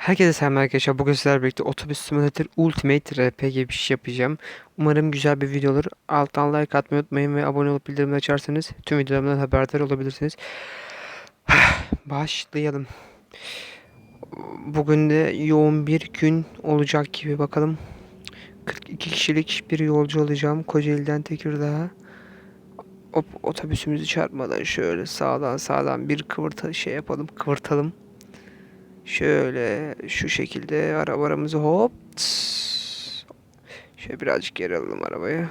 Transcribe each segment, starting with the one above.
Herkese selam arkadaşlar. Bugün sizlerle birlikte Otobüs Simulator Ultimate RP gibi bir şey yapacağım. Umarım güzel bir video olur. Alttan like atmayı unutmayın ve abone olup bildirimleri açarsanız tüm videolarımdan haberdar olabilirsiniz. Başlayalım. Bugün de yoğun bir gün olacak gibi bakalım. 42 kişilik bir yolcu olacağım Kocaeli'den Tekirdağ'a. Hop, otobüsümüzü çarpmadan şöyle sağdan sağdan bir kıvırta şey yapalım, kıvırtalım. Şöyle şu şekilde arabalarımızı hop. Şöyle birazcık geri alalım arabayı.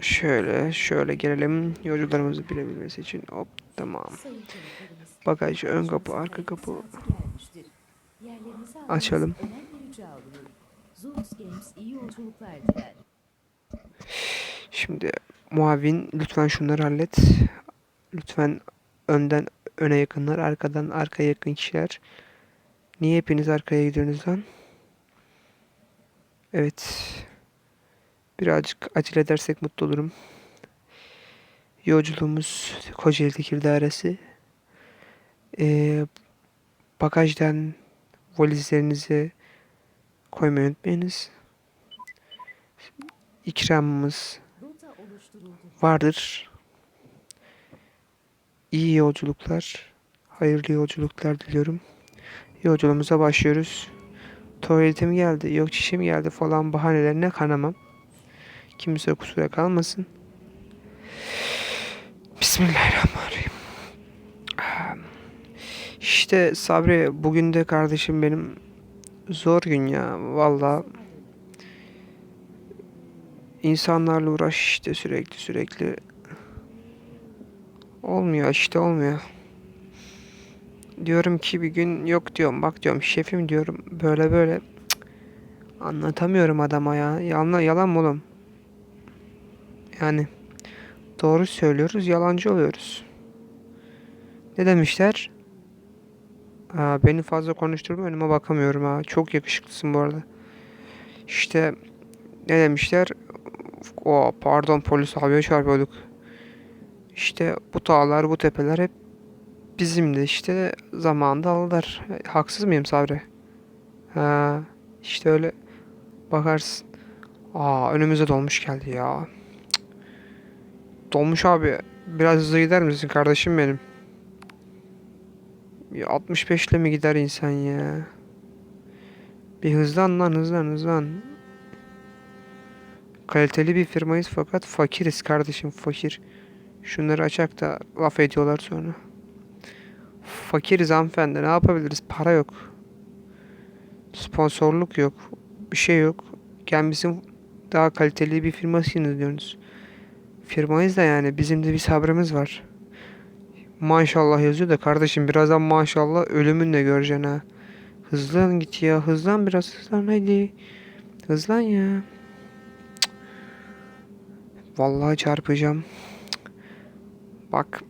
Şöyle şöyle gelelim yolcularımızı bilebilmesi için hop tamam. Bagaj ön kapı arka kapı Açalım. Şimdi muavin lütfen şunları hallet. Lütfen önden öne yakınlar, arkadan arkaya yakın kişiler. Niye hepiniz arkaya gidiyorsunuz lan? Evet. Birazcık acele edersek mutlu olurum. Yolculuğumuz Kocaeli Tekirdağ arası. Ee, bagajdan valizlerinizi koymayı unutmayınız. İkramımız vardır. İyi yolculuklar, hayırlı yolculuklar diliyorum. Yolculuğumuza başlıyoruz. Tuvaletim geldi, yok çişim geldi falan bahanelerine kanamam. Kimse kusura kalmasın. Bismillahirrahmanirrahim. İşte Sabri bugün de kardeşim benim zor gün ya. Valla insanlarla uğraş işte sürekli sürekli. Olmuyor işte olmuyor. Diyorum ki bir gün yok diyorum bak diyorum şefim diyorum böyle böyle Cık. anlatamıyorum adama ya. Yalan, yalan mı oğlum? Yani doğru söylüyoruz yalancı oluyoruz. Ne demişler? Aa, beni fazla konuşturma önüme bakamıyorum ha. Çok yakışıklısın bu arada. İşte ne demişler? O pardon polis abiye çarpıyorduk. İşte bu dağlar, bu tepeler hep bizimdi. İşte zamanında aldılar. Haksız mıyım Sabri? Ha, işte öyle bakarsın. Aa, önümüze dolmuş geldi ya. Dolmuş abi. Biraz hızlı gider misin kardeşim benim? Ya 65 ile mi gider insan ya? Bir hızlan lan hızlan hızlan. Kaliteli bir firmayız fakat fakiriz kardeşim fakir. Şunları açak da laf ediyorlar sonra. Fakiriz hanımefendi ne yapabiliriz? Para yok. Sponsorluk yok. Bir şey yok. Kendimizin daha kaliteli bir firmasıyız diyorsunuz. Firmayız da yani bizim de bir sabrımız var. Maşallah yazıyor da kardeşim birazdan maşallah ölümünü de göreceksin ha. Hızlan git ya hızlan biraz hızlan hadi. Hızlan ya. Cık. Vallahi çarpacağım. Bak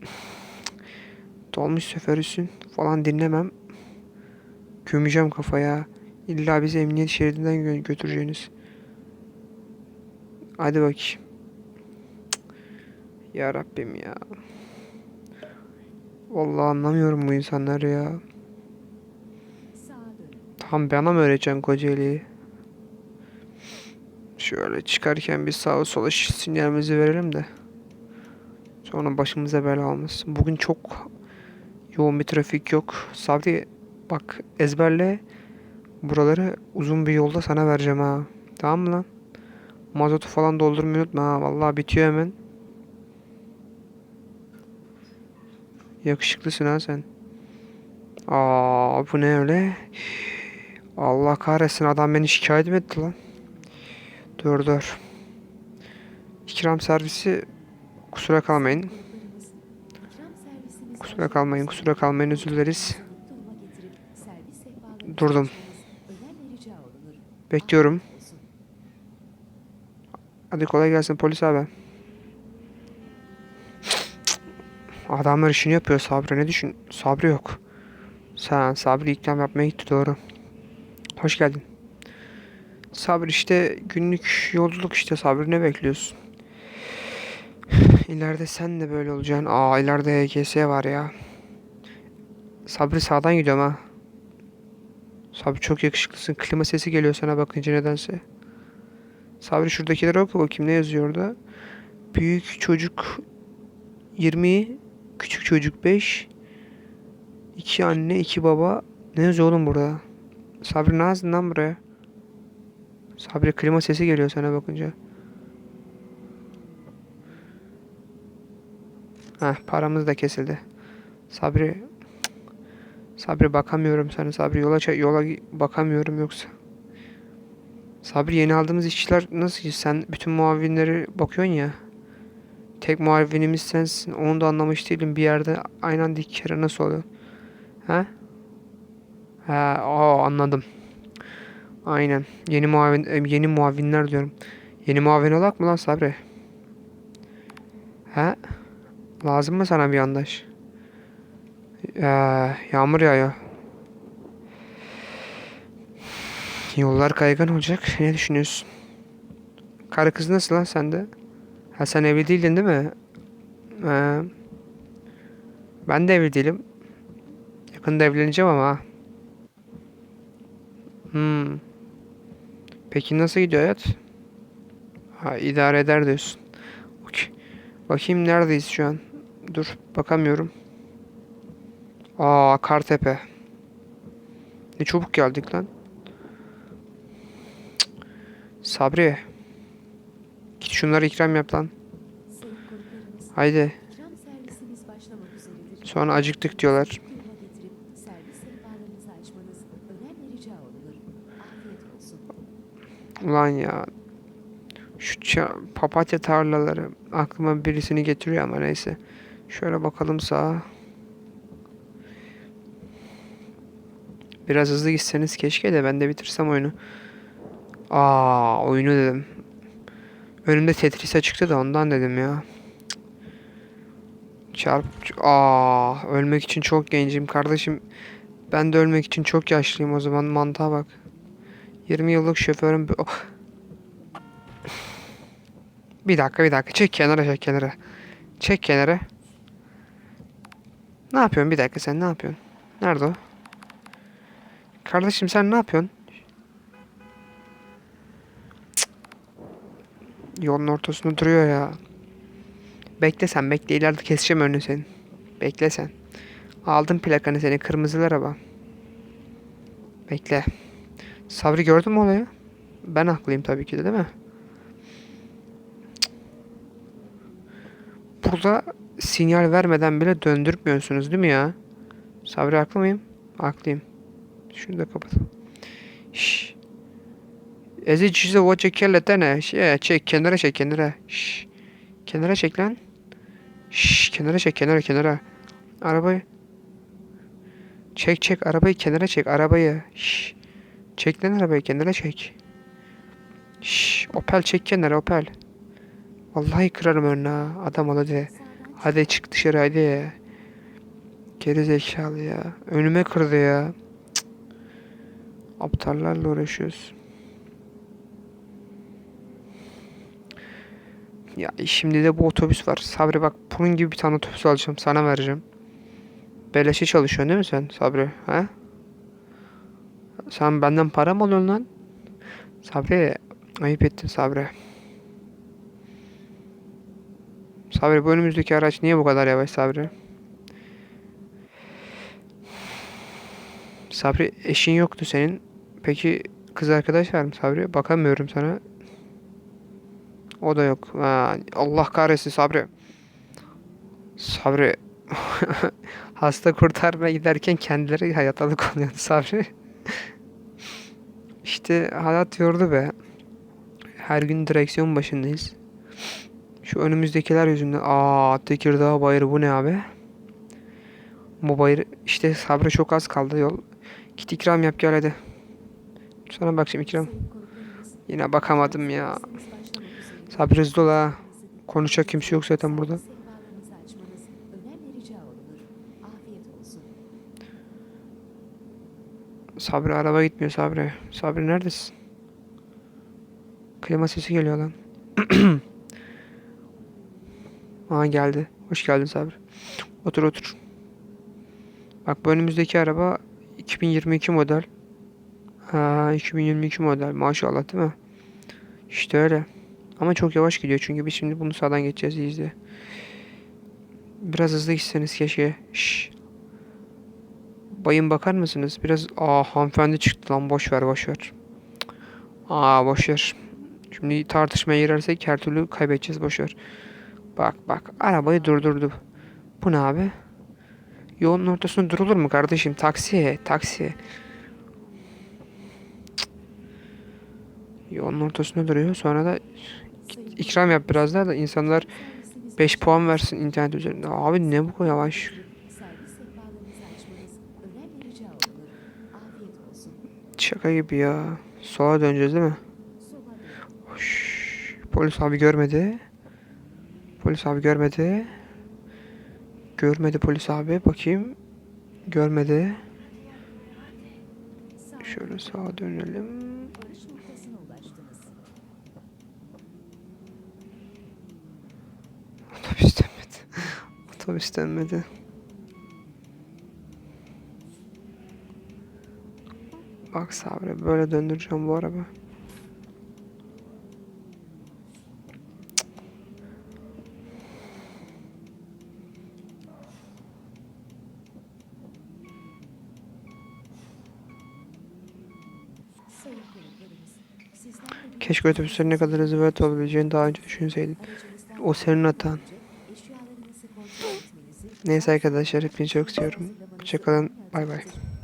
dolmuş seferüsün falan dinlemem. Gömeceğim kafaya. İlla bizi emniyet şeridinden gö- götüreceğiniz. Hadi. Cık. Ya Rabbim ya. Vallahi anlamıyorum bu insanları ya. Tam bana mı öğreteceksin Kocaeli'yi? Şöyle çıkarken bir sağa sola sinyalimizi verelim de. Sonra başımıza bela olmasın. Bugün çok yoğun bir trafik yok. Sabri bak ezberle. Buraları uzun bir yolda sana vereceğim ha. Tamam mı lan? Mazotu falan doldurmayı unutma ha. Vallahi bitiyor hemen. Yakışıklısın ha sen. Aa bu ne öyle? Allah kahretsin adam beni şikayet mi etti lan? Dur dur. İkram servisi kusura kalmayın. Kusura kalmayın kusura kalmayın özür Durdum. Bekliyorum. Hadi kolay gelsin polis abi. Adamlar işini yapıyor Sabri ne düşün? Sabri yok. Sen Sabri ikram yapmaya gitti doğru. Hoş geldin. Sabri işte günlük yolculuk işte Sabri ne bekliyorsun? İleride sen de böyle olacaksın. Aa ileride HGS var ya. Sabri sağdan gidiyorum ha. Sabri çok yakışıklısın. Klima sesi geliyor sana bakınca nedense. Sabri şuradakileri oku bakayım ne yazıyor orada. Büyük çocuk 20, küçük çocuk 5. İki anne, iki baba. Ne yazıyor oğlum burada? Sabri ne yazdın lan buraya? Sabri klima sesi geliyor sana bakınca. Heh paramız da kesildi. Sabri Sabri bakamıyorum sana Sabri yola yola bakamıyorum yoksa. Sabri yeni aldığımız işçiler nasıl ki sen bütün muavinleri bakıyorsun ya. Tek muavinimiz sensin. Onu da anlamış değilim. Bir yerde aynı anda iki kere nasıl oluyor? Ha? Ha, aa, anladım. Aynen. Yeni muavin yeni muavinler diyorum. Yeni muavin olak mı lan Sabri? Ha? Lazım mı sana bir yandaş? Ya, yağmur yağıyor. Yollar kaygan olacak. Ne düşünüyorsun? Karı kız nasıl lan sende? Ha sen evli değildin değil mi? Ee, ben de evli değilim. Yakında evleneceğim ama. Hmm. Peki nasıl gidiyor hayat? Ha idare eder diyorsun. Okey. Bakayım neredeyiz şu an? Dur bakamıyorum. Aa Kartepe. Ne çabuk geldik lan. Cık. Sabri. Git şunları ikram yap lan. Haydi. Sonra acıktık diyorlar. Ulan ya. Şu papatya tarlaları aklıma birisini getiriyor ama neyse. Şöyle bakalım sağa. Biraz hızlı gitseniz keşke de ben de bitirsem oyunu. Aa oyunu dedim. Önümde Tetris'e çıktı da ondan dedim ya. Çarp. Aa ölmek için çok gencim kardeşim. Ben de ölmek için çok yaşlıyım o zaman mantığa bak. 20 yıllık şoförüm. Oh. Bir dakika bir dakika çek kenara çek kenara. Çek kenara. Ne yapıyorsun bir dakika sen ne yapıyorsun? Nerede o? Kardeşim sen ne yapıyorsun? Cık. Yolun ortasında duruyor ya. Bekle sen bekle ileride keseceğim önünü senin. Bekle sen. Aldım plakanı seni kırmızılı araba. Bekle. Sabri gördün mü olayı? Ben haklıyım tabii ki de değil mi? Burada sinyal vermeden bile döndürmüyorsunuz değil mi ya? Sabri haklı mıyım? Haklıyım. Şunu da kapat. Şşş. Ezi cüze o çekerletene. Şey, çek kenara çek kenara. Şşş. Kenara çek lan. Şşş kenara çek kenara kenara. Arabayı. Çek çek arabayı kenara çek arabayı. Şşş. Çek lan arabayı kenara çek. Şşş. Opel çek kenara Opel. Vallahi kırarım önüne. Adam ol hadi. Hadi çık dışarı hadi. Geri zekalı ya. Önüme kırdı ya. Cık. Aptallarla uğraşıyoruz. Ya şimdi de bu otobüs var. Sabri bak bunun gibi bir tane otobüs alacağım. Sana vereceğim. Beleşe çalışıyorsun değil mi sen Sabri? He? Sen benden para mı alıyorsun lan? Sabri ayıp ettin Sabri. Sabri bu önümüzdeki araç niye bu kadar yavaş Sabri? Sabri eşin yoktu senin. Peki kız arkadaş var mı Sabri? Bakamıyorum sana. O da yok. Ha, Allah kahretsin Sabri. Sabri. Hasta kurtarmaya giderken kendileri hayatalık oluyordu Sabri. İşte hayat yordu be. Her gün direksiyon başındayız. Şu önümüzdekiler yüzünden. Aa Tekirdağ bayırı bu ne abi? Bu bayır işte Sabri çok az kaldı yol. Git ikram yap gel hadi. Sonra bakayım ikram. Yine bakamadım ya. Sabri hızlı ol ha. Konuşacak kimse yok zaten burada. Sabri araba gitmiyor Sabri. Sabri neredesin? Klima sesi geliyor lan. Aa geldi. Hoş geldin Sabri. Otur otur. Bak bu önümüzdeki araba 2022 model. Ha, 2022 model maşallah değil mi? İşte öyle. Ama çok yavaş gidiyor çünkü biz şimdi bunu sağdan geçeceğiz izle. Biraz hızlı gitseniz keşke. Şş. Bayım bakar mısınız? Biraz aa hanımefendi çıktı lan boş ver boş ver. Aa boş ver. Şimdi tartışmaya girersek her türlü kaybedeceğiz boş ver. Bak bak arabayı durdurdu. Bu ne abi? Yolun ortasında durulur mu kardeşim? Taksiye, taksiye. Yolun ortasında duruyor. Sonra da ikram yap biraz daha da insanlar servisimiz 5 puan versin internet üzerinde. Abi ne bu yavaş? Şaka gibi ya. Sola döneceğiz değil mi? Polis abi görmedi. Polis abi görmedi. Görmedi polis abi. Bakayım. Görmedi. Şöyle sağa dönelim. Otobüs dönmedi. Otobüs dönmedi. Bak Sabri böyle döndüreceğim bu araba. Sayın konuklarımız, sizden de bir Keşke otobüslerin ne kadar hızlı ve olabileceğini daha önce aracınızdan O senin hatan. Neyse arkadaşlar hepinizi çok seviyorum. Hoşçakalın. Bay bay.